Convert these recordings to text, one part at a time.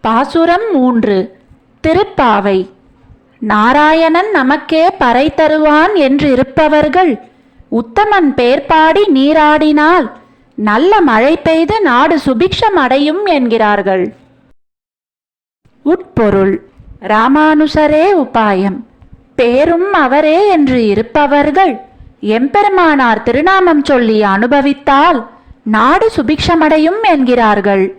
பாசுரம் மூன்று. திருப்பாவை. நாராயணன் நமக்கே பறை தருவான் என்றிருப்பவர்கள் உத்தமன் பேர்பாடி நீராடினால் நல்ல மழை பெய்து நாடு சுபிக்ஷம் அடையும் என்கிறார்கள். உட்பொருள். ராமானுசரே உபாயம். பேரும் அவரே என்று இருப்பவர்கள் எம்பெருமானார் திருநாமம் சொல்லி அனுபவித்தால் நாடு சுபிக்ஷமடையும் என்கிறார்கள்.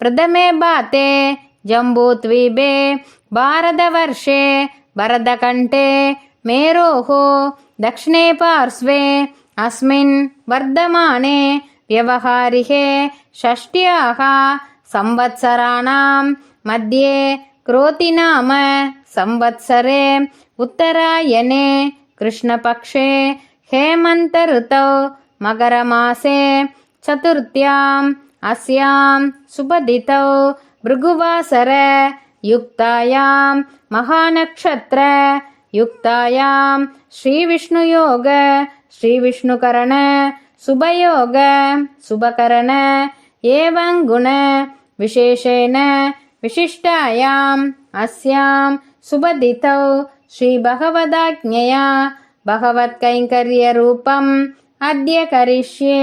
प्रथमे बाते जम्बूद्वीपे भारतवर्षे भरतकण्ठे मेरोः दक्षिणे पार्श्वे अस्मिन् वर्धमाने व्यवहारिके षष्ट्याः संवत्सराणां मध्ये क्रोतिनाम संवत्सरे उत्तरायणे कृष्णपक्षे हेमन्तऋतौ मकरमासे चतुर्थ्याम् अस्यां सुपदितौ भृगुवासर युक्तायां महानक्षत्र युक्तायां श्रीविष्णुयोग श्रीविष्णुकरण शुभयोग शुभकरण एवं गुण विशेषेण विशिष्टायाम् अस्यां सुबदितौ श्रीभगवदाज्ञया भगवत्कैङ्कर्यरूपम् अद्य करिष्ये